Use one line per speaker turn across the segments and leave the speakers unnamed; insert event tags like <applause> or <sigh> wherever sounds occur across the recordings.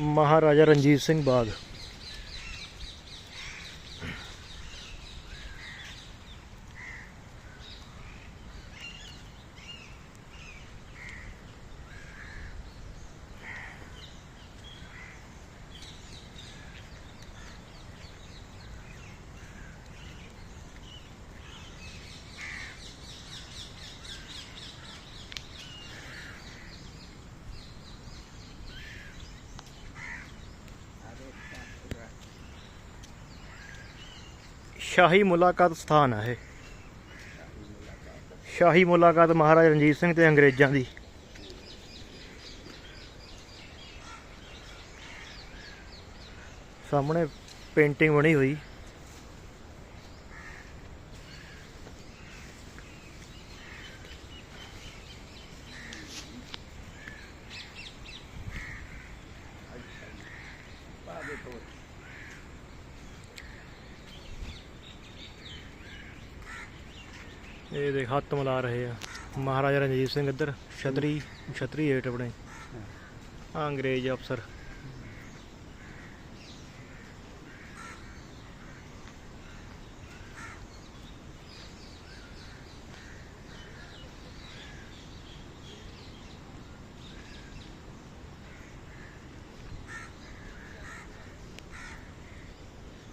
ਮਹਾਰਾਜਾ ਰਣਜੀਤ ਸਿੰਘ ਬਾਗ। ਸ਼ਾਹੀ ਮੁਲਾਕਾਤ ਸਥਾਨ ਹੈ ਇਹ। ਸ਼ਾਹੀ ਮੁਲਾਕਾਤ ਮਹਾਰਾਜਾ ਰਣਜੀਤ ਸਿੰਘ ਤੇ ਅੰਗਰੇਜ਼ਾਂ ਦੀ। ਸਾਹਮਣੇ ਪੇਂਟਿੰਗ ਬਣੀ ਹੋਈ ਇਹ ਦੇਖ ਹੱਥ ਮਿਲਾ ਰਹੇ ਆ। ਮਹਾਰਾਜਾ ਰਣਜੀਤ ਸਿੰਘ ਇੱਧਰ, ਛਤਰੀ ਛਤਰੀ ਹੇਠ ਆਪਣੇ। ਆਹ ਅੰਗਰੇਜ਼ ਅਫਸਰ।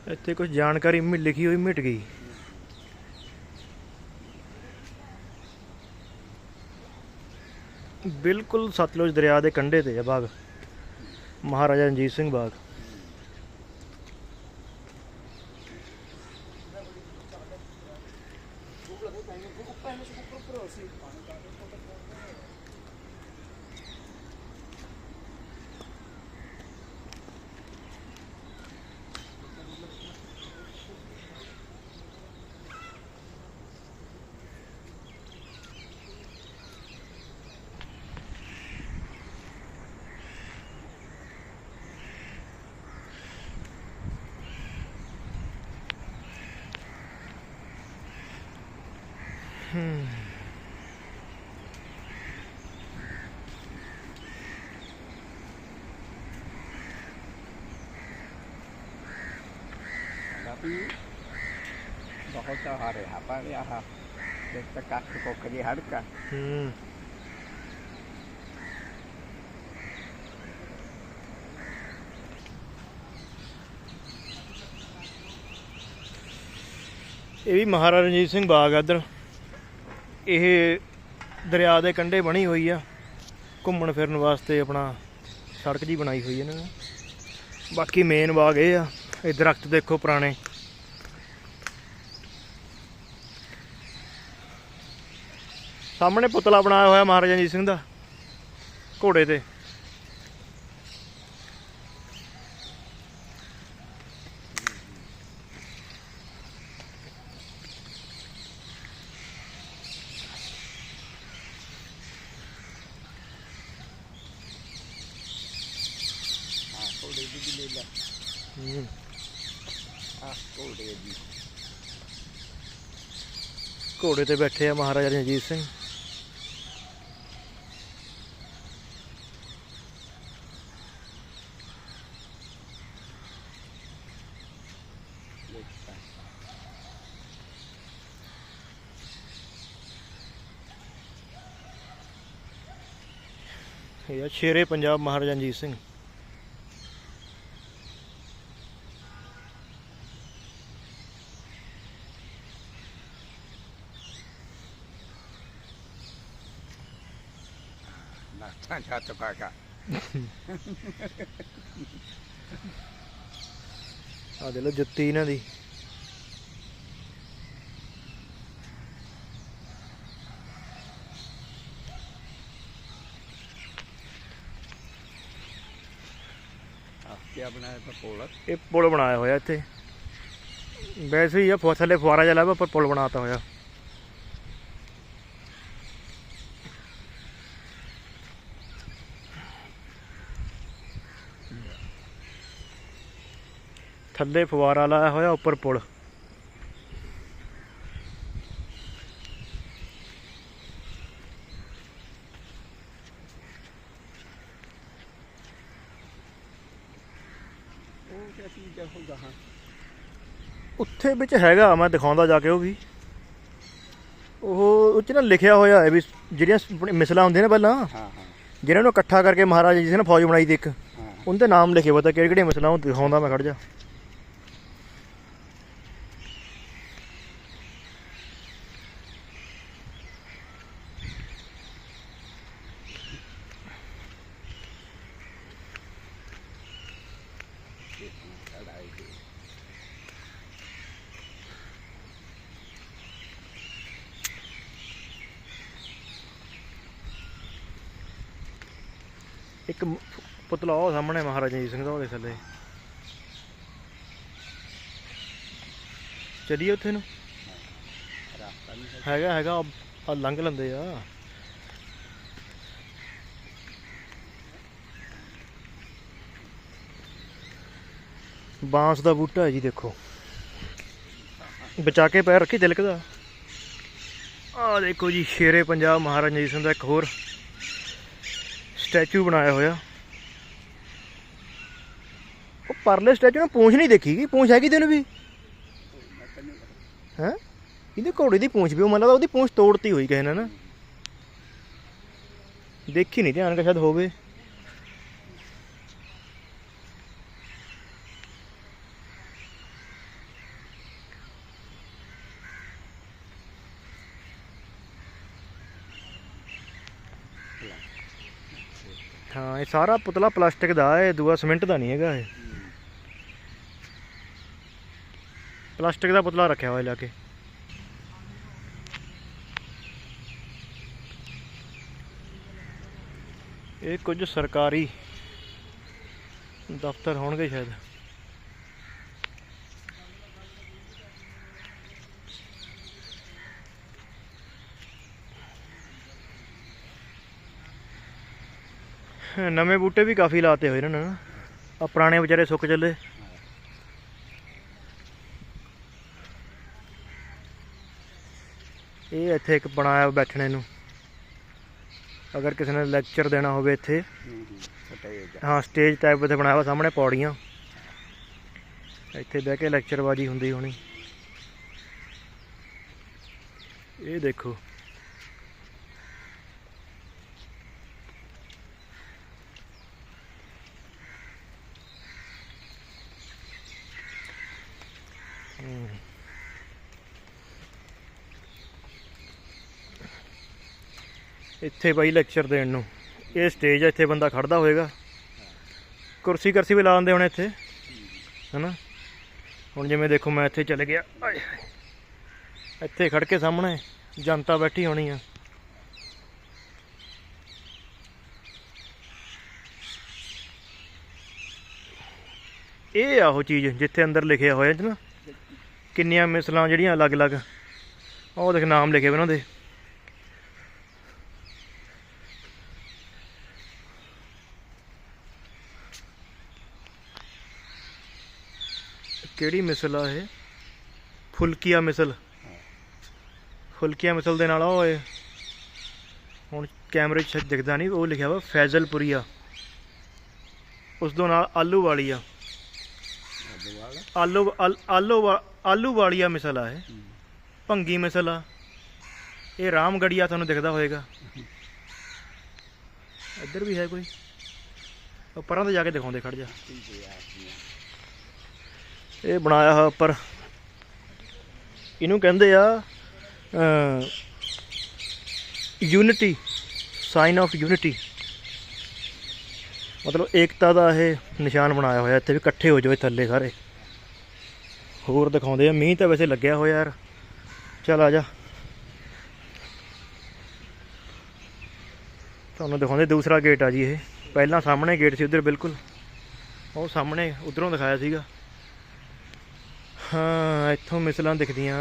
ਇੱਥੇ ਕੁਝ ਜਾਣਕਾਰੀ ਲਿਖੀ ਹੋਈ ਮਿਟ ਗਈ। ਬਿਲਕੁਲ ਸਤਲੁਜ ਦਰਿਆ ਦੇ ਕੰਢੇ ਤੇ ਹੈ ਬਾਗ। ਮਹਾਰਾਜਾ ਰਣਜੀਤ ਸਿੰਘ ਬਾਗ।
Tapi बहुत आ रहा पर यहाँ देखते काट को करी हड़का
ਹੂੰ ਇਹ ਵੀ ਮਹਾਰਾਜਾ ਰਣਜੀਤ ਸਿੰਘ ਬਾਗ ਆ ਇੱਧਰ ਇਹ ਦਰਿਆ ਦੇ ਕੰਢੇ ਬਣੀ ਹੋਈ ਆ। ਘੁੰਮਣ ਫਿਰਨ ਵਾਸਤੇ ਆਪਣਾ ਸੜਕ ਜੀ ਬਣਾਈ ਹੋਈ ਇਹਨਾਂ ਨੇ। ਬਾਕੀ ਮੇਨ ਬਾਗ ਇਹ ਆ। ਇਹ ਦਰਖਤ ਦੇਖੋ ਪੁਰਾਣੇ। ਸਾਹਮਣੇ ਪੁਤਲਾ ਬਣਾਇਆ ਹੋਇਆ ਮਹਾਰਾਜਾ ਰਣਜੀਤ ਸਿੰਘ ਦਾ। ਘੋੜੇ ਤੇ। ਤੇ ਬੈਠੇ ਆ ਮਹਾਰਾਜਾ ਰਣਜੀਤ ਸਿੰਘ। ਇਹ ਸ਼ੇਰੇ ਪੰਜਾਬ ਮਹਾਰਾਜਾ ਰਣਜੀਤ ਸਿੰਘ।
नाश्ता जा चुका का
ਆ ਦੇ ਲੋ ਜੁੱਤੀ ਇਹਨਾਂ ਦੀ
आप क्या बनाया था पोलक
ਇਹ ਪੁਲ ਬਣਾਇਆ ਹੋਇਆ ਇੱਥੇ ਵੈਸੇ ਹੀ ਆ ਫੁ- ਥੱਲੇ ਫੁਆਰਾ ਜਿਹਾ ਲੱਗਾ ਉੱਪਰ ਪੁਲ ਬਣਾਤਾ ਹੋਇਆ ਥੱਲੇ ਫੁਆਰਾ ਲਾਇਆ ਹੋਇਆ ਉੱਪਰ ਪੁਲ। ਉੱਥੇ ਵਿੱਚ ਹੈਗਾ ਮੈਂ ਦਿਖਾਉਂਦਾ ਜਾ ਕੇ ਉਹ ਵੀ। ਉਹ ਉਹ 'ਚ ਨਾ ਲਿਖਿਆ ਹੋਇਆ ਹੈ ਵੀ ਜਿਹੜੀਆਂ ਆਪਣੀ ਮਿਸਲਾਂ ਹੁੰਦੀਆਂ ਨੇ ਪਹਿਲਾਂ
ਹਾਂ ਹਾਂ।
ਜਿਹਨਾਂ ਨੂੰ ਇਕੱਠਾ ਕਰਕੇ ਮਹਾਰਾਜਾ ਜੀ ਨੇ ਫੌਜ ਬਣਾਈ ਦੀ ਇੱਕ ਉਹਦੇ ਨਾਮ ਲਿਖੇ ਪਤਾ ਕਿਹੜੇ ਕਿਹੜੇ ਮਿਸਲਾਂ ਉਹ ਦਿਖਾਉਂਦਾ ਮੈਂ ਖੜ ਜਾ
ਲੜਾਈ ਦੀ
ਇੱਕ ਮ- ਪੁਤਲਾ ਉਹ ਸਾਹਮਣੇ ਮਹਾਰਾਜਾ ਜੀ ਸਿੰਘ ਦਾ ਉਹਦੇ ਥੱਲੇ। ਚਲੀਏ ਉੱਥੇ ਨੂੰ। ਹੈਗਾ ਹੈਗਾ ਆ ਲੰਘ ਲੈਂਦੇ ਆ। ਬਾਂਸ ਦਾ ਬੂਟਾ ਹੈ ਜੀ, ਦੇਖੋ। ਬਚਾ ਕੇ ਪੈਰ ਰੱਖੀ ਦਿਲਕ ਦਾ। ਆ ਦੇਖੋ ਜੀ, ਸ਼ੇਰੇ ਪੰਜਾਬ ਮਹਾਰਾਜਾ ਜੀ ਸਿੰਘ ਦਾ ਇੱਕ ਹੋਰ ਸਟੈਚੂ ਬਣਾਇਆ ਹੋਇਆ। ਪਰਲੇ ਸਟੈਚੂ ਨੂੰ ਪੂੰਛ ਨਹੀਂ ਦੇਖੀ ਗਈ, ਪੂੰਛ ਹੈਗੀ ਤੈਨੂੰ ਵੀ? ਹੈ? ਇਹਦੇ ਘੋੜੇ ਦੀ ਪੂੰਛ ਵੀ ਉਹ ਮੰਨ ਲਾ ਉਹਦੀ ਪੂੰਛ ਤੋੜਤੀ ਹੋਈ ਕਿਸੇ ਨੇ ਨਾ। ਦੇਖੀ ਨਹੀਂ ਧਿਆਨ ਕਾ ਸ਼ਾਇਦ ਹੋਵੇ। ਹਾਂ, ਇਹ ਸਾਰਾ ਪੁਤਲਾ ਪਲਾਸਟਿਕ ਦਾ ਹੈ ਦੂਆ ਸੀਮੈਂਟ ਦਾ ਨਹੀਂ ਹੈਗਾ ਇਹ। ਪਲਾਸਟਿਕ ਦਾ ਪੁਤਲਾ ਰੱਖਿਆ ਹੋਇਆ ਲਿਆ ਕੇ। ਇਹ ਕੁਝ ਸਰਕਾਰੀ ਦਫ਼ਤਰ ਹੋਣਗੇ ਸ਼ਾਇਦ। ਨਵੇਂ ਬੂਟੇ ਵੀ ਕਾਫੀ ਲਾਤੇ ਹੋਏ ਇਹਨਾਂ ਨੇ। ਆ ਪੁਰਾਣੇ ਵਿਚਾਰੇ ਸੁੱਕ ਚੱਲੇ। ਇਹ ਇੱਥੇ ਇੱਕ ਬਣਾਇਆ ਬੈਠਣੇ ਨੂੰ। ਅਗਰ ਕਿਸੇ ਨੇ ਲੈਕਚਰ ਦੇਣਾ ਹੋਵੇ ਇੱਥੇ।
ਹਾਂ ਸਟੇਜ
ਟਾਈਪ ਤੇ ਬਣਾਇਆ ਹੋਇਆ, ਸਾਹਮਣੇ ਪੌੜੀਆਂ। ਇੱਥੇ ਬਹਿ ਕੇ ਲੈਕਚਰਬਾਜੀ ਹੁੰਦੀ ਹੋਣੀ। ਇਹ ਦੇਖੋ। ਇੱਥੇ ਬਾਈ ਲੈਕਚਰ ਦੇਣ ਨੂੰ। ਇਹ ਸਟੇਜ ਆ, ਇੱਥੇ ਬੰਦਾ ਖੜਦਾ ਹੋਏਗਾ। ਕੁਰਸੀ ਕਰਸੀ ਵੀ ਲਾ ਦਿੰਦੇ ਹੁਣ ਇੱਥੇ। ਹਨਾ? ਹੁਣ ਜਿਵੇਂ ਦੇਖੋ, ਮੈਂ ਇੱਥੇ ਚਲੇ ਗਿਆ। ਆਏ ਇੱਥੇ ਖੜ ਕੇ ਸਾਹਮਣੇ ਜਨਤਾ ਬੈਠੀ ਹੋਣੀ ਆ। ਇਹ ਆ ਉਹ ਚੀਜ਼ ਜਿੱਥੇ ਅੰਦਰ ਲਿਖਿਆ ਹੋਇਆ ਜੀ ਨਾ। ਕਿੰਨੀਆਂ ਮਿਸਲਾਂ ਜਿਹੜੀਆਂ ਅਲੱਗ-ਅਲੱਗ। ਉਹ ਦੇਖ ਨਾਮ ਲਿਖੇ ਹੋਏ ਉਹਨਾਂ ਦੇ ਕਿਹੜੀ ਮਿਸਲ ਆ ਇਹ। ਫੁਲਕੀਆ ਮਿਸਲ। ਫੁਲਕੀਆ ਮਿਸਲ ਦੇ ਨਾਲ ਉਹ ਇਹ। ਹੁਣ ਕੈਮਰੇ 'ਚ ਦਿਖਦਾ ਨਹੀਂ, ਉਹ ਲਿਖਿਆ ਵਾ ਫੈਜ਼ਲਪੁਰੀਆ। ਉਸ ਤੋਂ ਨਾਲ ਆਲੂ ਵਾਲੀ ਆ
ਦੁਆਲਾ
ਆਲੂ ਆਲੂ ਵਾ- ਆਲੂ ਵਾਲੀਆ ਮਿਸਲ ਆ ਇਹ। ਭੰਗੀ ਮਿਸਲ ਆ। ਇਹ ਰਾਮਗੜੀਆ ਤੁਹਾਨੂੰ ਦਿਖਦਾ ਹੋਏਗਾ। ਇੱਧਰ ਵੀ ਹੈ ਕੋਈ? ਪਰਾਂ ਤੇ ਜਾ ਕੇ ਦਿਖਾਉਂਦੇ, ਖੜ ਜਾ। ਇਹ ਬਣਾਇਆ ਹੋਇਆ ਉੱਪਰ। ਇਹਨੂੰ ਕਹਿੰਦੇ ਆ ਯੂਨਿਟੀ ਸਾਈਨ ਆਫ ਯੂਨਿਟੀ ਮਤਲਬ ਏਕਤਾ ਦਾ ਇਹ ਨਿਸ਼ਾਨ ਬਣਾਇਆ ਹੋਇਆ, ਇੱਥੇ ਵੀ ਇਕੱਠੇ ਹੋ ਜਾਓ ਥੱਲੇ ਸਾਰੇ। ਹੋਰ ਦਿਖਾਉਂਦੇ ਆ, ਮੀਂਹ ਤਾਂ ਵੈਸੇ ਲੱਗਿਆ ਹੋਇਆ ਯਾਰ। ਚੱਲ ਆ ਜਾ। ਤੁਹਾਨੂੰ ਦਿਖਾਉਂਦੇ ਦੂਸਰਾ ਗੇਟ ਆ ਜੀ ਇਹ। ਪਹਿਲਾਂ ਸਾਹਮਣੇ ਗੇਟ ਸੀ ਉਧਰ, ਬਿਲਕੁਲ। ਉਹ ਸਾਹਮਣੇ, ਉਧਰੋਂ ਦਿਖਾਇਆ ਸੀਗਾ। ਹਾਂ, ਇੱਥੋਂ ਮਿਸਲਾਂ ਦਿਖਦੀਆਂ।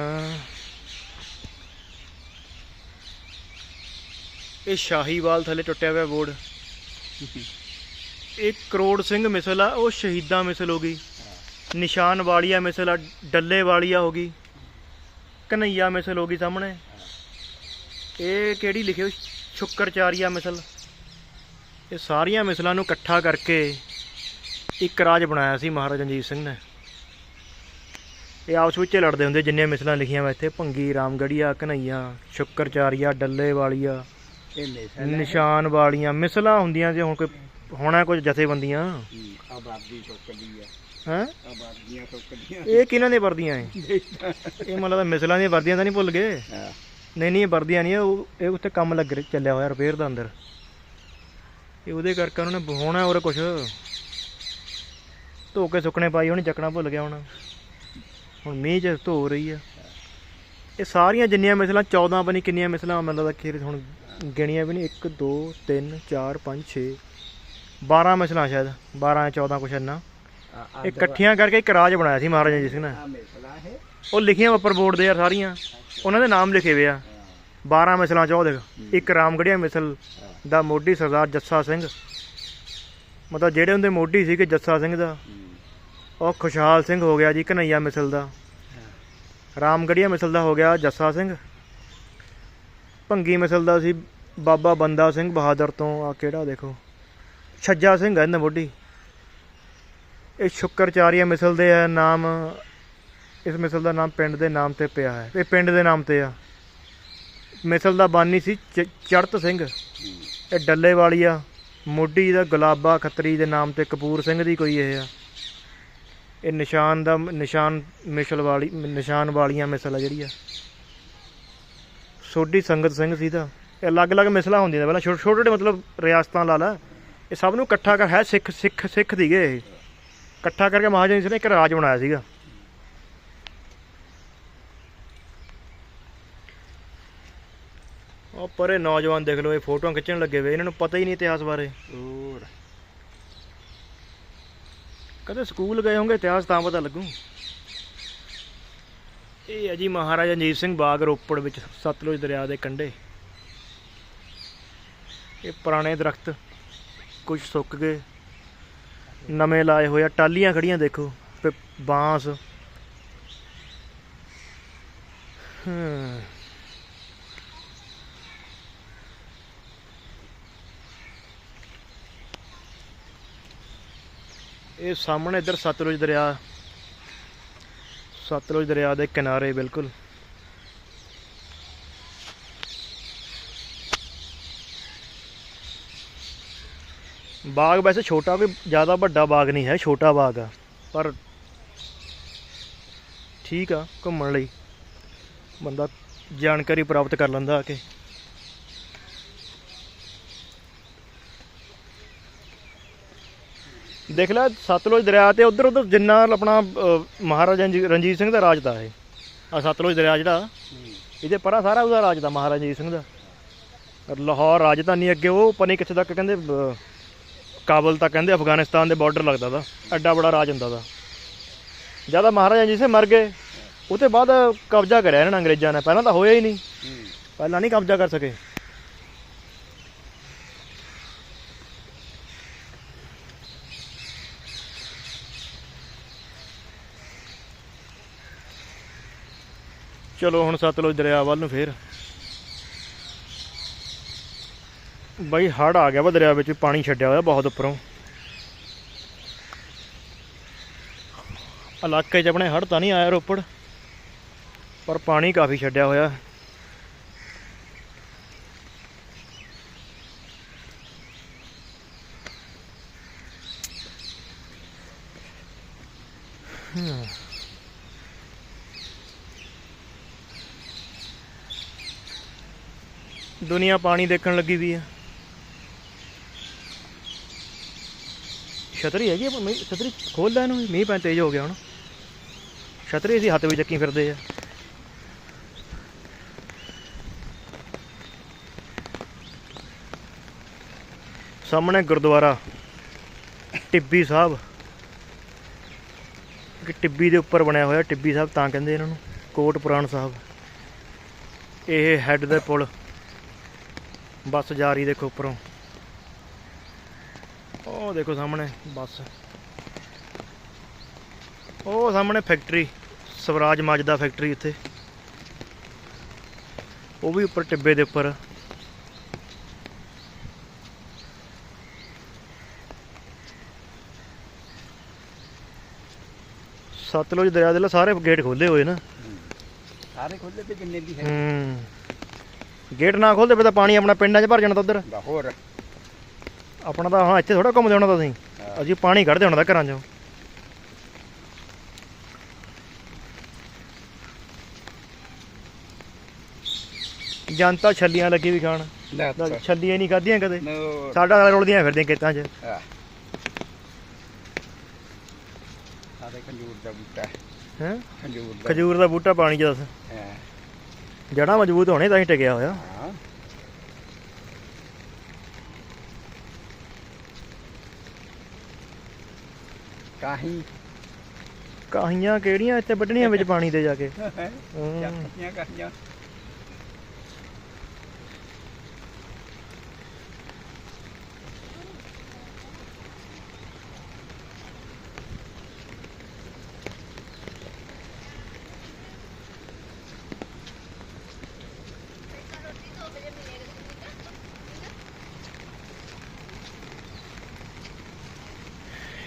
ਇਹ ਸ਼ਾਹੀਵਾਲ ਥੱਲੇ ਟੁੱਟਿਆ ਹੋਇਆ ਬੋਰਡ। ਇਹ ਕਰੋੜ ਸਿੰਘ ਮਿਸਲ ਆ, ਉਹ ਸ਼ਹੀਦਾਂ ਮਿਸਲ ਹੋ ਗਈ। ਨਿਸ਼ਾਨ ਵਾਲੀਆ ਮਿਸਲ ਆ, ਡੱਲੇ ਵਾਲੀਆ ਹੋ ਗਈ। ਕਨਈਆ ਮਿਸਲ ਹੋ ਗਈ ਸਾਹਮਣੇ। ਇਹ ਕਿਹੜੀ ਲਿਖਿਓ ਸ਼ੁਕਰਚਾਰੀਆ ਮਿਸਲ। ਇਹ ਸਾਰੀਆਂ ਮਿਸਲਾਂ ਨੂੰ ਇਕੱਠਾ ਕਰਕੇ ਇੱਕ ਰਾਜ ਬਣਾਇਆ ਸੀ ਮਹਾਰਾਜਾ ਰਣਜੀਤ ਸਿੰਘ ਨੇ। ਇਹ ਆਪਸ ਵਿੱਚ ਲੜਦੇ ਹੁੰਦੇ ਜਿੰਨੀਆਂ ਮਿਸਲਾਂ ਲਿਖੀਆਂ ਵਾ ਇੱਥੇ ਭੰਗੀ ਰਾਮਗੜੀਆ ਕਨਈਆ ਸ਼ੁਕਰਚਾਰੀਆ ਡੱਲੇ ਵਾਲੀਆ ਨਿਸ਼ਾਨ ਵਾਲੀਆਂ ਮਿਸਲਾਂ ਹੁੰਦੀਆਂ ਜੇ ਹੁਣ ਕੋਈ ਹੋਣਾ ਕੁਝ ਜਥੇਬੰਦੀਆਂ।
ਆਬਾਦੀ ਹੈ? ਆਬਾਦੀਆਂ
ਇਹ ਕਿਹਨਾਂ ਦੀਆਂ ਵਰਦੀਆਂ ਇਹ ਇਹ ਮਤਲਬ ਮਿਸਲਾਂ ਦੀਆਂ ਵਰਦੀਆਂ ਤਾਂ ਨਹੀਂ ਭੁੱਲ ਗਏ? ਨਹੀਂ ਨਹੀਂ ਵਰਦੀਆਂ ਨਹੀਂ ਉਹ ਇਹ ਉੱਤੇ ਕੰਮ ਲੱਗ ਰਿਹਾ ਚੱਲਿਆ ਹੋਇਆ ਰਿਪੇਅਰ ਦਾ ਅੰਦਰ। ਇਹ ਉਹਦੇ ਕਰਕੇ ਉਹਨਾਂ ਨੇ ਹੋਣਾ ਹੋਰ ਕੁਝ ਧੋ ਕੇ ਸੁੱਕਣੇ ਪਾਈ ਹੋਣੀ ਚੱਕਣਾ ਭੁੱਲ ਗਿਆ ਹੁਣ। ਹੁਣ ਮੀਂਹ ਚ ਧੋ ਰਹੀ ਆ। ਇਹ ਸਾਰੀਆਂ ਜਿੰਨੀਆਂ ਮਿਸਲਾਂ 14 ਬਣੀ ਕਿੰਨੀਆਂ ਮਿਸਲਾਂ ਮੈਨੂੰ ਲੱਗਦਾ ਖੀਰ ਹੁਣ ਗਿਣੀਆਂ ਵੀ ਨਹੀਂ 1 2 3 4 5 6 12 ਮਿਸਲਾਂ ਸ਼ਾਇਦ। 12 14 ਕੁਛ ਇੰਨਾ। ਇਹ ਇਕੱਠੀਆਂ ਕਰਕੇ ਇੱਕ ਰਾਜ ਬਣਾਇਆ ਸੀ ਮਹਾਰਾਜਾ ਜੀ ਸਿੰਘ ਨੇ।
ਆ
ਉਹ ਲਿਖੀਆਂ ਉੱਪਰ ਬੋਰਡ ਦੇ ਯਾਰ ਸਾਰੀਆਂ। ਉਹਨਾਂ ਦੇ ਨਾਮ ਲਿਖੇ ਹੋਏ ਆ। 12 ਮਿਸਲਾਂ ਚੋਂ ਦੇਖ ਇੱਕ ਰਾਮਗੜੀਆ ਮਿਸਲ ਦਾ ਮੋਢੀ ਸਰਦਾਰ ਜੱਸਾ ਸਿੰਘ। ਮਤਲਬ ਜਿਹੜੇ ਉਹਦੇ ਮੋਢੀ ਸੀਗੇ ਜੱਸਾ ਸਿੰਘ ਦਾ। ਉਹ ਖੁਸ਼ਹਾਲ ਸਿੰਘ ਹੋ ਗਿਆ ਜੀ ਕਨਈਆ ਮਿਸਲ ਦਾ। ਰਾਮਗੜੀਆ ਮਿਸਲ ਦਾ ਹੋ ਗਿਆ ਜੱਸਾ ਸਿੰਘ। ਭੰਗੀ ਮਿਸਲ ਦਾ ਸੀ ਬਾਬਾ ਬੰਦਾ ਸਿੰਘ ਬਹਾਦਰ ਤੋਂ ਆ ਕਿਹੜਾ ਦੇਖੋ। ਛੱਜਾ ਸਿੰਘ ਹੈ ਇਹਨਾਂ ਮੋਢੀ ਇਹ ਸ਼ੁਕਰਚਾਰੀਆ ਮਿਸਲ ਦੇ ਆ ਨਾਮ, ਇਸ ਮਿਸਲ ਦਾ ਨਾਮ ਪਿੰਡ ਦੇ ਨਾਮ ਤੇ ਪਿਆ ਹੈ। ਇਹ ਪਿੰਡ ਦੇ ਨਾਮ ਤੇ ਆ। ਮਿਸਲ ਦਾ ਬਾਨੀ ਸੀ ਚੜਤ ਸਿੰਘ। ਇਹ ਡੱਲੇ ਵਾਲੀ ਆ। ਮੋਢੀ ਦਾ ਗੁਲਾਬਾ ਖੱਤਰੀ ਦੇ ਨਾਮ ਤੇ ਕਪੂਰ ਸਿੰਘ ਦੀ ਕੋਈ ਇਹ ਆ। ਇਹ ਨਿਸ਼ਾਨ ਦਾ ਨਿਸ਼ਾਨ ਮਿਸਲ ਵਾਲੀ ਨਿਸ਼ਾਨ ਵਾਲੀਆਂ ਮਿਸਲ ਆ ਜਿਹੜੀ ਆ ਸੋਢੀ ਸੰਗਤ ਸਿੰਘ ਸੀ ਤਾਂ। ਇਹ ਅਲੱਗ-ਅਲੱਗ ਮਿਸਲਾਂ ਹੁੰਦੀਆਂ ਨੇ। ਪਹਿਲਾਂ ਛੋਟੇ ਛੋਟੇ ਮਤਲਬ ਰਿਆਸਤਾਂ ਲਾ ਲਾ। ਇਹ ਸਭ ਨੂੰ ਇਕੱਠਾ ਕਰ, ਹੈ ਸਿੱਖ ਸਿੱਖ ਸਿੱਖ ਦੀਗੇ ਇਹ। ਇਕੱਠਾ ਕਰਕੇ ਮਹਾਜਨ ਸਿੰਘ ਨੇ ਇੱਕ ਰਾਜ ਬਣਾਇਆ ਸੀਗਾ। ਉਹ ਪਰੇ ਨੌਜਵਾਨ ਦੇਖ ਲਓ, ਇਹ ਫੋਟੋਆਂ ਖਿੱਚਣ ਲੱਗੇ ਵੇ। ਇਹਨਾਂ ਨੂੰ ਪਤਾ ਹੀ ਨਹੀਂ ਇਤਿਹਾਸ ਬਾਰੇ।
ਹੋਰ।
ਕਦੇ ਸਕੂਲ ਗਏ ਹੋਗੇ ਇਤਿਹਾਸ ਤਾਂ ਪਤਾ ਲੱਗੂ। ਇਹ ਹੈ ਜੀ ਮਹਾਰਾਜਾ ਰਣਜੀਤ ਸਿੰਘ ਬਾਗ ਰੋਪੜ ਵਿੱਚ ਸਤਲੁਜ ਦਰਿਆ ਦੇ ਕੰਢੇ। ਇਹ ਪੁਰਾਣੇ ਦਰਖਤ ਕੁਝ ਸੁੱਕ ਗਏ। ਨਵੇਂ ਲਾਏ ਹੋਏ ਆ। ਟਾਲੀਆਂ ਖੜੀਆਂ ਦੇਖੋ ਬਾਂਸ। ਹਮ ਇਹ ਸਾਹਮਣੇ ਇੱਧਰ ਸਤਲੁਜ ਦਰਿਆ ਸਤਲੁਜ ਦਰਿਆ ਦੇ ਕਿਨਾਰੇ ਬਿਲਕੁਲ। ਬਾਗ ਵੈਸੇ ਛੋਟਾ ਵੀ, ਜ਼ਿਆਦਾ ਵੱਡਾ ਬਾਗ ਨਹੀਂ ਹੈ, ਛੋਟਾ ਬਾਗ ਆ, ਪਰ ਠੀਕ ਆ ਘੁੰਮਣ ਲਈ। ਬੰਦਾ ਜਾਣਕਾਰੀ ਪ੍ਰਾਪਤ ਕਰ ਲੈਂਦਾ ਆ ਕੇ। ਦੇਖ ਲੈ ਸਤਲੁਜ ਦਰਿਆ ਤੇ ਉਧਰ ਉਧਰ ਜਿੰਨਾ ਆਪਣਾ ਮਹਾਰਾਜਾ ਰਣਜੀ- ਰਣਜੀਤ ਸਿੰਘ ਦਾ ਰਾਜ ਦਾ ਇਹ। ਆ ਸਤਲੁਜ ਦਰਿਆ ਜਿਹੜਾ ਇਹਦੇ ਪਰਾਂ ਸਾਰਾ ਉਹਦਾ ਰਾਜ ਦਾ ਮਹਾਰਾਜਾ ਰਣਜੀਤ ਸਿੰਘ ਦਾ। ਲਾਹੌਰ ਰਾਜਧਾਨੀ ਅੱਗੇ ਉਹ ਪਤਾ ਨਹੀਂ ਕਿੱਥੇ ਤੱਕ ਕਹਿੰਦੇ ਕਾਬਲ ਤੱਕ ਕਹਿੰਦੇ ਅਫਗਾਨਿਸਤਾਨ ਦੇ ਬਾਰਡਰ ਲੱਗਦਾ ਦਾ ਐਡਾ ਬੜਾ ਰਾਜ ਹੁੰਦਾ ਦਾ ਜ਼ਿਆਦਾ ਮਹਾਰਾਜਾ ਰਣਜੀਤ ਸਿੰਘ ਮਰ ਗਏ ਉਹ ਤੋਂ ਬਾਅਦ ਕਬਜ਼ਾ ਕਰਿਆ ਇਹਨਾਂ ਅੰਗਰੇਜ਼ਾਂ ਨੇ। ਪਹਿਲਾਂ ਤਾਂ ਹੋਇਆ ਹੀ ਨਹੀਂ। ਪਹਿਲਾਂ ਨਹੀਂ ਕਬਜ਼ਾ ਕਰ ਸਕੇ। ਚਲੋ ਹੁਣ ਸਤਲੁਜ ਦਰਿਆ ਵੱਲ ਨੂੰ ਫੇਰ। ਬਾਈ ਹੜ ਆ ਗਿਆ ਵਾ ਦਰਿਆ ਵਿੱਚ, ਪਾਣੀ ਛੱਡਿਆ ਹੋਇਆ ਬਹੁਤ ਉੱਪਰੋਂ। ਇਲਾਕੇ 'ਚ ਆਪਣੇ ਹੜ ਤਾਂ ਨਹੀਂ ਆਇਆ ਰੋਪੜ, ਪਰ ਪਾਣੀ ਕਾਫੀ ਛੱਡਿਆ ਹੋਇਆ। ਦੁਨੀਆ ਪਾਣੀ ਦੇਖਣ ਲੱਗੀ ਵੀ ਆ। ਛਤਰੀ ਹੈਗੀ ਆ, ਛਤਰੀ ਖੋਲ ਲੈ ਇਹਨੂੰ ਮੀਂਹ ਪੈ ਤੇਜ਼ ਹੋ ਗਿਆ ਹੁਣ। ਛਤਰੀ ਅਸੀਂ ਹੱਥ ਵਿੱਚ ਚੱਕੀ ਫਿਰਦੇ ਆ। ਸਾਹਮਣੇ ਗੁਰਦੁਆਰਾ ਟਿੱਬੀ ਸਾਹਿਬ। ਕਿ ਟਿੱਬੀ ਦੇ ਉੱਪਰ ਬਣਿਆ ਹੋਇਆ ਟਿੱਬੀ ਸਾਹਿਬ ਤਾਂ ਕਹਿੰਦੇ ਇਹਨਾਂ ਨੂੰ ਕੋਟ ਪੁਰਾਣ ਸਾਹਿਬ। ਇਹ ਹੈੱਡ ਦੇ ਪੁਲ। ਬੱਸ ਜਾ ਰਹੀ ਦੇਖੋ ਉੱਪਰੋਂ। ਉਹ ਦੇਖੋ ਸਾਹਮਣੇ ਬੱਸ। ਉਹ ਸਾਹਮਣੇ ਫੈਕਟਰੀ ਸਵਰਾਜ ਮਾਜਦਾ ਫੈਕਟਰੀ ਉੱਥੇ ਉਹ ਵੀ ਉੱਪਰ ਟਿੱਬੇ ਦੇ ਉੱਪਰ। ਸਤਲੁਜ ਦਰਿਆ ਦੇ ਲਾ ਸਾਰੇ ਗੇਟ ਖੋਲੇ ਹੋਏ ਨਾ।
ਸਾਰੇ ਖੁੱਲੇ ਤੇ ਜਿੰਨੇ ਵੀ ਹੈ
ਹੂੰ। ਗੇਟ ਨਾ ਖੋਲਦੇ ਪਏ ਤਾਂ ਪਾਣੀ ਆਪਣਾ ਪਿੰਡਾਂ 'ਚ ਭਰ ਜਾਣਾ ਤਾਂ ਉਧਰ।
ਹੋਰ।
ਆਪਣਾ ਤਾਂ ਹਾਂ ਇੱਥੇ ਥੋੜਾ ਘੁੰਮਦੇ ਹੋਣਾ ਤਾਂ ਅਸੀਂ। ਪਾਣੀ ਕੱਢਦੇ ਹੋਣਾ ਘਰਾਂ 'ਚੋਂ। ਜਨਤਾ ਛੱਲੀਆਂ ਲੱਗੀ ਵੀ ਖਾਣ।
ਲੈ
ਛੱਲੀਆਂ ਨਹੀਂ ਖਾਧੀਆਂ ਕਦੇ। ਸਾਡਾ ਨਾਲ ਰੁਲਦੀਆਂ ਫਿਰਦੀਆਂ ਖੇਤਾਂ 'ਚ।
ਸਾਰੇ ਖੰਜੂਰ ਦਾ ਬੂਟਾ।
ਹੈ?
ਖਜੂਰ ਦਾ
ਬੂਟਾ ਪਾਣੀ 'ਚ ਦੱਸ।
ਹਾਂ।
ਜੜਾਂ ਮਜ਼ਬੂਤ ਹੋਣੇ ਤਾਂ ਹੀ ਟਿਕਿਆ ਹੋਇਆ।
ਹਾਂ। ਕਾਹੀ?
ਕਾਹੀਆਂ ਕਿਹੜੀਆਂ ਇੱਥੇ ਵੱਢਣੀਆਂ ਵਿੱਚ ਪਾਣੀ ਤੇ ਜਾ ਕੇ। <laughs>
ਚੱਕੀਆਂ ਕਾਹੀਆਂ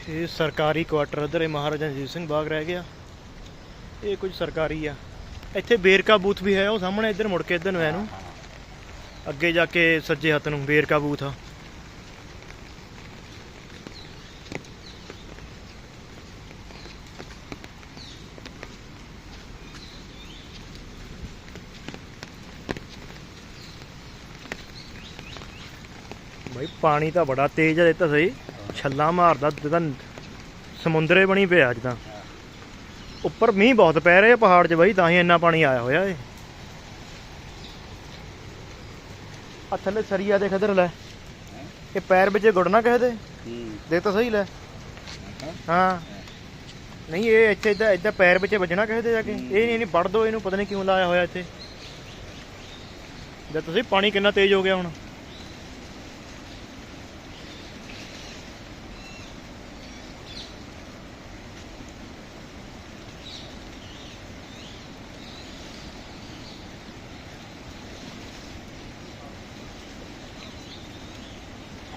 ਇਹ ਸਰਕਾਰੀ ਕੁਆਟਰ ਇੱਧਰ ਇਹ ਮਹਾਰਾਜਾ ਰਣਜੀਤ ਸਿੰਘ ਬਾਗ ਰਹਿ ਗਿਆ। ਇਹ ਕੁਝ ਸਰਕਾਰੀ ਆ। ਇੱਥੇ ਬੇਰਕਾ ਬੂਥ ਵੀ ਹੈ, ਉਹ ਸਾਹਮਣੇ ਇੱਧਰ ਮੁੜ ਕੇ ਇੱਧਰ ਨੂੰ ਐ ਨੂੰ। ਅੱਗੇ ਜਾ ਕੇ ਸੱਜੇ ਹੱਥ ਨੂੰ ਬੇਰਕਾ ਬੂਥ ਆ। ਭਾਈ ਪਾਣੀ ਤਾਂ ਬੜਾ ਤੇਜ਼ ਹੈ ਇਹ ਤਾਂ ਸਹੀ। ਛੱਲਾ ਮਾਰਦਾ ਜਿੱਦਾਂ ਸਮੁੰਦਰੇ ਬਣੀ ਪਿਆ ਅੱਜ ਤਾਂ। ਉੱਪਰ ਮੀਂਹ ਬਹੁਤ ਪੈ ਰਿਹਾ ਪਹਾੜ 'ਚ ਬਾਈ ਤਾਂ ਹੀ ਇੰਨਾ ਪਾਣੀ ਆਇਆ ਹੋਇਆ ਏ। ਆ ਥੱਲੇ ਸਰੀਆ ਦੇ ਖਦਰ ਲੈ। ਇਹ ਪੈਰ ਵਿੱਚ ਗੁੜਨਾ ਕਿਸੇ ਦੇ ਦੇਖ ਤਾਂ ਸਹੀ ਲੈ। ਹਾਂ। ਨਹੀਂ ਇਹ ਇੱਥੇ ਇਦਾਂ ਇਦਾਂ ਪੈਰ ਵਿੱਚ ਵੱਜਣਾ ਕਿਸੇ ਦੇ ਜਾ ਕੇ। ਇਹ ਨਹੀਂ ਨਹੀਂ ਵੜ ਦੋ ਇਹਨੂੰ ਪਤਾ ਨਹੀਂ ਕਿਉਂ ਲਾਇਆ ਹੋਇਆ ਇੱਥੇ। ਜਦ ਤੁਸੀਂ ਪਾਣੀ ਕਿੰਨਾ ਤੇਜ਼ ਹੋ ਗਿਆ ਹੁਣ।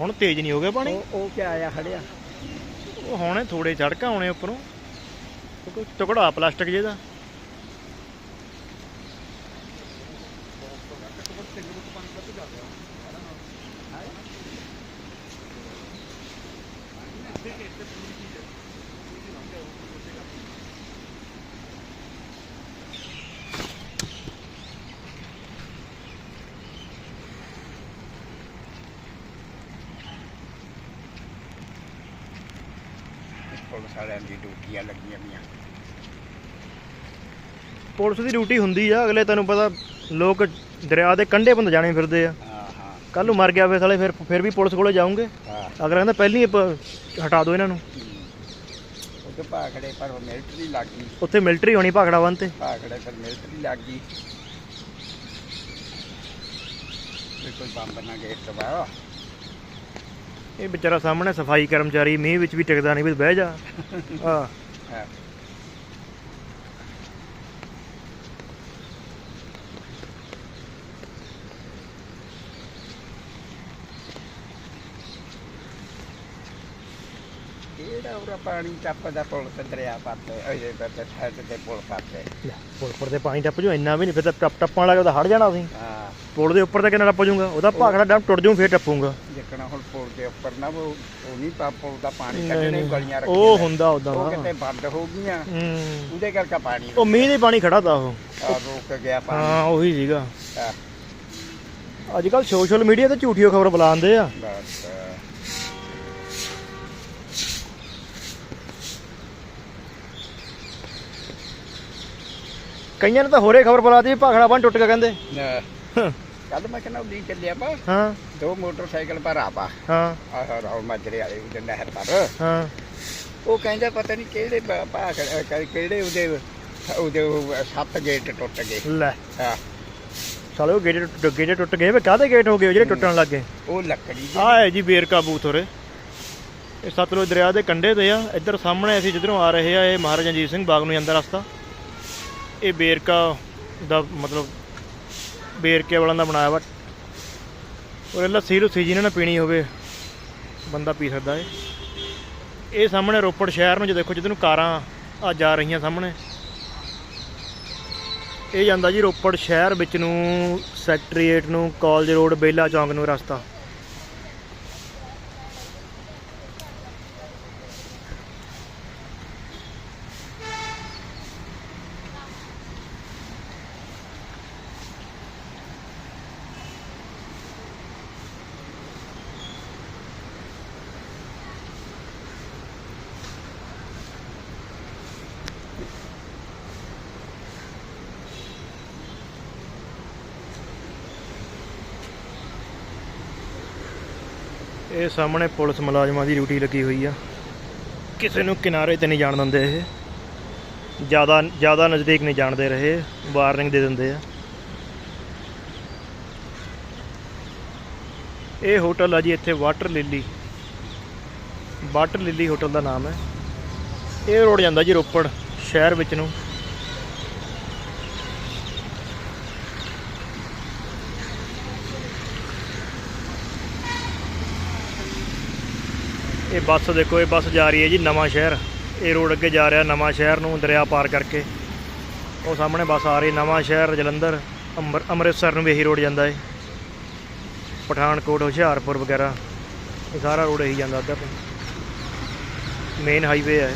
ਹੁਣ ਤੇਜ਼ ਨਹੀਂ ਹੋ ਗਿਆ ਪਾਣੀ?
ਉਹ ਉਹ ਕੀ ਆਇਆ ਖੜਿਆ।
ਉਹ ਹੁਣੇ ਥੋੜੇ ਝੜਕਾ ਆਉਣੇ ਉੱਪਰੋਂ। ਟੁਕੜਾ ਪਲਾਸਟਿਕ ਜਿਹਦਾ
ਪੁਲਿਸ ਵਾਲਿਆਂ ਦੀ ਡਿਊਟੀਆਂ ਲੱਗੀਆਂ ਵੀਆਂ
ਪੁਲਿਸ ਦੀ ਡਿਊਟੀ ਹੁੰਦੀ ਆ ਅਗਲੇ ਤੈਨੂੰ ਪਤਾ ਲੋਕ ਦਰਿਆ ਦੇ ਕੰਢੇ ਬੰਦ ਜਾਣੇ ਫਿਰਦੇ ਆ।
ਹਾਂ ਹਾਂ।
ਕੱਲ ਨੂੰ ਮਰ ਗਿਆ ਫੇ ਸਾਲੇ ਫਿਰ ਫਿਰ ਵੀ ਪੁਲਿਸ ਕੋਲੇ ਜਾਉਂਗੇ
ਹਾਂ।
ਅਗਰ ਕਹਿੰਦਾ ਪਹਿਲੀ ਹੀ ਪ- ਹਟਾ ਦਿਓ ਇਹਨਾਂ ਨੂੰ।
ਤੇ ਭਾਖੜੇ ਪਰ ਮਿਲਟਰੀ ਲੱਗ ਗਈ।
ਉੱਥੇ ਮਿਲਟਰੀ ਹੋਣੀ ਭਾਖੜਾ ਬੰਨ ਤੇ।
ਭਾਖੜੇ ਪਰ ਮਿਲਟਰੀ ਲੱਗ ਗਈ। ਵੀ ਕੋਈ ਬੰਬ ਨਾ ਗੇਟ ਦਬਾਓ।
ਇਹ ਵਿਚਾਰਾ ਸਾਹਮਣੇ ਸਫ਼ਾਈ ਕਰਮਚਾਰੀ ਮੀਂਹ ਵਿੱਚ ਵੀ ਟਿਕਦਾ ਨਹੀਂ ਵੀ ਬਹਿ ਜਾ। ਆ
ਹਾਂ। ਕਿਹੜਾ ਉਹਦਾ ਪਾਣੀ ਟੱਪਦਾ ਪੁਲ ਤੇ ਦਰਿਆ ਪਾਤੇ ਇਹਦੇ ਤੇ ਸਾਈਡ ਤੇ ਪੁਲ ਪਾਤੇ
ਪੁਲ ਪਰ ਤੇ ਪਾਣੀ ਟੱਪ ਜੂ ਇੰਨਾ ਵੀ ਨਹੀਂ ਫਿਰ ਤਾਂ ਟੱਪ ਟੱਪਣ ਲੱਗਾ ਤਾਂ ਹਟ ਜਾਣਾ ਸੀ
ਹਾਂ।
ਪੁਲ ਦੇ ਉੱਪਰ ਤੇ ਕਿੰਨਾ ਟੱਪ ਜੂਗਾ? ਉਹਦਾ ਭਾਖੜਾ ਡੰਪ ਟੁੱਟ ਜੂ ਫੇਰ ਟੱਪੂਗਾ।
ਜਿੱਕਣਾ ਹੁਣ ਪੁਲ ਦੇ ਉੱਪਰ ਨਾ ਉਹ ਉਹ ਨਹੀਂ ਪਾ ਪੁਲ ਦਾ ਪਾਣੀ ਕੱਢਣੇ। ਗਲੀਆਂ ਰੱਖੀਆਂ
ਉਹ
ਨੇ।
ਹੁੰਦਾ ਉਦਾਂ
ਉਹ ਕਿਤੇ ਬੰਦ ਹੋ ਗਈਆਂ।
ਹੂੰ।
ਉਹਦੇ ਕਰਕੇ ਪਾਣੀ
ਉਹ ਮੀਂਹ ਦੇ ਪਾਣੀ ਖੜਾ ਤਾ ਉਹ।
ਆ, ਰੁਕ ਗਿਆ ਪਾਣੀ।
ਹਾਂ ਉਹੀ ਸੀਗਾ। ਅੱਜ ਕੱਲ ਸੋਸ਼ਲ ਮੀਡੀਆ ਤੇ ਝੂਠੀਓ ਖਬਰ ਬੁਲਾਉਂਦੇ ਆ।
ਬਸ।
ਕਈਆਂ ਨੇ ਤਾਂ ਹੋਰੇ ਖਬਰ ਬੁਲਾਤੀ ਭਾਖੜਾ ਬੰਨ ਟੁੱਟ ਗਿਆ ਕਹਿੰਦੇ।
ਕੱਲ ਮੈਂ ਕਹਿੰਦਾ ਉਡੀ ਚੱਲਿਆ ਪਾ
ਹਾਂ।
ਦੋ ਮੋਟਰਸਾਈਕਲ ਪਰ ਆਪਾ।
ਹਾਂ।
ਆਹ ਰੌਲ ਮਾਜਰੇ ਵਾਲੇ ਉਹਦੇ ਨਹਿਰ ਪਰ।
ਹਾਂ।
ਉਹ ਕਹਿੰਦਾ ਪਤਾ ਨਹੀਂ ਕਿਹੜੇ ਅਹ ਕਿਹੜੇ ਉਹਦੇ ਉਹਦੇ ਉਹ ਸੱਤ ਗੇਟ ਟੁੱਟ ਗਏ।
ਲੈ।
ਹਾਂ।
ਸਾਲੇ ਉਹ ਗੇਟ ਟੁੱਟ ਗੇਟ ਟੁੱਟ ਗਏ ਵੇ ਕਾਹਦੇ ਗੇਟ ਹੋ ਗਏ ਜਿਹੜੇ ਟੁੱਟਣ ਲੱਗ? ਗਏ
ਉਹ ਲੱਕੜੀ ਦੀ।
ਹੈ ਜੀ ਬੇਰਕਾ ਬੂਥ ਉਰੇ ਇਹ ਸਤਲੁਜ ਦਰਿਆ ਦੇ ਕੰਢੇ ਤੇ ਆ। ਇੱਧਰ ਸਾਹਮਣੇ ਅਸੀਂ ਜਿੱਧਰੋਂ ਆ ਰਹੇ ਆ ਇਹ ਮਹਾਰਾਜਾ ਰਣਜੀਤ ਸਿੰਘ ਬਾਗ ਨੂੰ ਜਾਂਦਾ ਰਸਤਾ। ਇਹ ਬੇਰਕਾ ਦਾ ਮਤਲਬ ਬੇਰਕੇ ਵਾਲਾਂ ਦਾ ਬਣਾਇਆ ਵਾ। ਔਰ ਲੱਸੀ ਲੁੱਸੀ ਜਿਹਨਾਂ ਨੇ ਪੀਣੀ ਹੋਵੇ, ਬੰਦਾ ਪੀ ਸਕਦਾ ਏ। ਇਹ ਸਾਹਮਣੇ ਰੋਪੜ ਸ਼ਹਿਰ ਨੂੰ ਜੇ ਦੇਖੋ, ਜਿੱਧਰ ਨੂੰ ਕਾਰਾਂ ਆ ਜਾ ਰਹੀਆਂ ਸਾਹਮਣੇ। ਇਹ ਜਾਂਦਾ ਜੀ ਰੋਪੜ ਸ਼ਹਿਰ ਵਿੱਚ ਨੂੰ, ਸੈਕਟਰੀਏਟ ਨੂੰ, ਕਾਲਜ ਰੋਡ, ਬੇਲਾ ਚੌਂਕ ਨੂੰ ਰਸਤਾ। ਇਹ ਸਾਹਮਣੇ ਪੁਲਿਸ ਮੁਲਾਜ਼ਮਾਂ ਦੀ ਡਿਊਟੀ ਲੱਗੀ ਹੋਈ ਆ। ਕਿਸੇ ਨੂੰ ਕਿਨਾਰੇ ਤੇ ਨਹੀਂ ਜਾਣ ਦਿੰਦੇ ਇਹ। ਜ਼ਿਆਦਾ ਜ਼ਿਆਦਾ ਨਜ਼ਦੀਕ ਨਹੀਂ ਜਾਣਦੇ ਰਹੇ, ਵਾਰਨਿੰਗ ਦੇ ਦਿੰਦੇ ਆ। ਇਹ ਹੋਟਲ ਆ ਜੀ, ਇੱਥੇ water lily. Water lily hotel ਦਾ ਨਾਮ ਹੈ। ਇਹ ਰੋਡ ਜਾਂਦਾ ਜੀ ਰੋਪੜ ਸ਼ਹਿਰ ਵਿੱਚ ਨੂੰ। ਇਹ ਬੱਸ ਦੇਖੋ, ਇਹ ਬੱਸ ਜਾ ਰਹੀ ਹੈ ਜੀ ਨਵਾਂ ਸ਼ਹਿਰ। ਇਹ ਰੋਡ ਅੱਗੇ ਜਾ ਰਿਹਾ ਨਵਾਂ ਸ਼ਹਿਰ ਨੂੰ, ਦਰਿਆ ਪਾਰ ਕਰਕੇ। ਉਹ ਸਾਹਮਣੇ ਬੱਸ ਆ ਰਹੀ ਨਵਾਂ ਸ਼ਹਿਰ, ਜਲੰਧਰ, ਅੰਮ੍ਰਿ- ਅੰਮ੍ਰਿਤਸਰ ਨੂੰ ਵੀ ਇਹੀ ਰੋਡ ਜਾਂਦਾ ਹੈ ਪਠਾਨਕੋਟ, ਹੁਸ਼ਿਆਰਪੁਰ ਵਗੈਰਾ, ਇਹ ਸਾਰਾ ਰੋਡ ਇਹੀ ਜਾਂਦਾ ਅੱਧਾ ਮੇਨ ਹਾਈਵੇ ਹੈ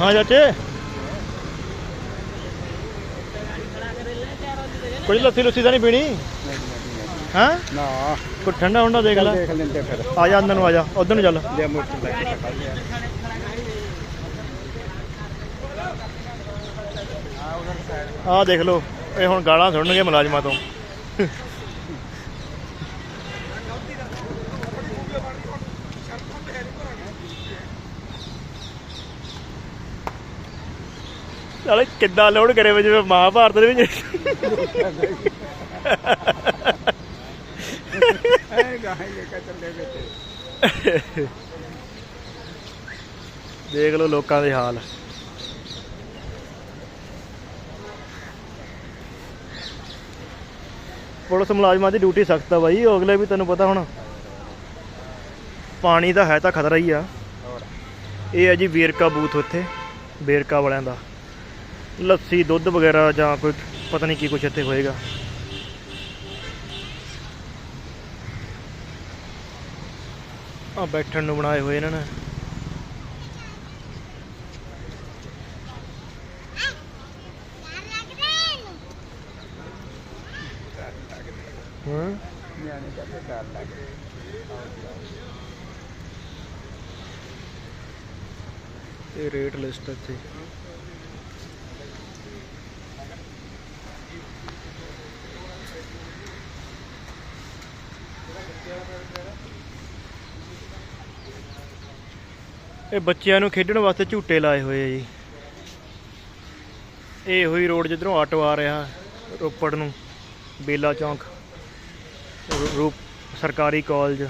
ਹਾਂ ਚਾਚੇ। ਕੋਈ ਲੱਸੀ ਲੁੱਸੀ ਤਾਂ ਨਹੀਂ ਪੀਣੀ? ਹਾਂ?
ਨਾ।
ਕੋਈ ਠੰਡਾ ਹੁੰਦਾ ਦੇਖ ਲੈ।
ਦੇਖ ਲੈਂਦੇ ਫਿਰ।
ਆ ਜਾ ਅੰਦਰ ਨੂੰ ਆ ਜਾ ਉਧਰ ਨੂੰ ਚੱਲ।
ਲਿਆ ਮੋਟਰ ਲੈ ਕੇ
ਆਹ ਦੇਖ ਲਓ ਇਹ ਹੁਣ ਗਾਲਾਂ ਸੁਣਨਗੇ ਮੁਲਾਜ਼ਮਾਂ ਤੋਂ। ਸਾਲੇ ਕਿੱਦਾਂ ਲੋਡ ਕਰੇ ਵੇ ਜਿਵੇਂ ਮਹਾਭਾਰਤ ਦੇ ਵਿੱਚ
ਐ ਗਾਹਾਂ ਲੈ ਕੇ ਚੱਲੇ ਬੇਟੇ
ਦੇਖ ਲਓ ਲੋਕਾਂ ਦੇ ਹਾਲ। ਪੁਲਿਸ ਮੁਲਾਜ਼ਮਾਂ ਦੀ ਡਿਊਟੀ ਸਖਤ ਆ ਬਾਈ ਅਗਲੇ ਵੀ ਤੈਨੂੰ ਪਤਾ ਹੁਣ। ਪਾਣੀ ਦਾ ਹੈ ਤਾਂ ਖਤਰਾ ਹੀ ਆ। ਇਹ ਹੈ ਜੀ ਵੇਰਕਾ ਬੂਥ ਉੱਥੇ ਵੇਰਕਾ ਵਾਲਿਆਂ ਦਾ। ਲੱਸੀ ਦੁੱਧ ਵਗੈਰਾ ਜਾਂ ਕੋਈ ਪਤਾ ਨਹੀਂ ਕੀ ਕੁਛ ਇੱਥੇ ਹੋਏਗਾ। ਆ ਬੈਠਣ ਨੂੰ ਬਣਾਏ ਹੋਏ ਇਹਨਾਂ ਨੇ। ਹਾਂ?
ਨਿਆਣੇ ਕਹਿੰਦੇ ਡਰ ਲੱਗੇ
ਇਹ ਰੇਟ ਲਿਸਟ ਇੱਥੇ। ਇਹ ਬੱਚਿਆਂ ਨੂੰ ਖੇਡਣ ਵਾਸਤੇ ਝੂਟੇ ਲਾਏ ਹੋਏ ਆ ਜੀ। ਇਹ ਹੋਈ ਰੋਡ ਜਿੱਧਰੋਂ ਆਟੋ ਆ ਰਿਹਾ, ਰੋਪੜ ਨੂੰ, ਬੇਲਾ ਚੌਂਕ ਰੂਪ, ਸਰਕਾਰੀ ਕਾਲਜ,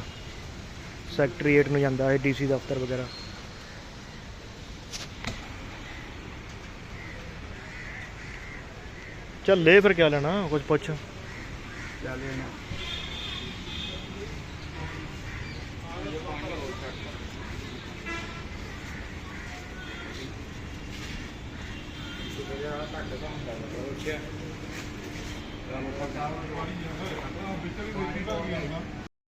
ਸੈਕਟਰੀਏਟ ਨੂੰ ਜਾਂਦਾ ਹੈ ਡੀਸੀ ਦਫ਼ਤਰ ਵਗੈਰਾ। ਚੱਲੇ ਫਿਰ ਕਿਆ ਲੈਣਾ ਕੁਝ ਪੁੱਛ।
ਤੁਹਾਨੂੰ ਪਤਾ ਹੋਣੀ ਚਾਹੀਦੀ ਹੈ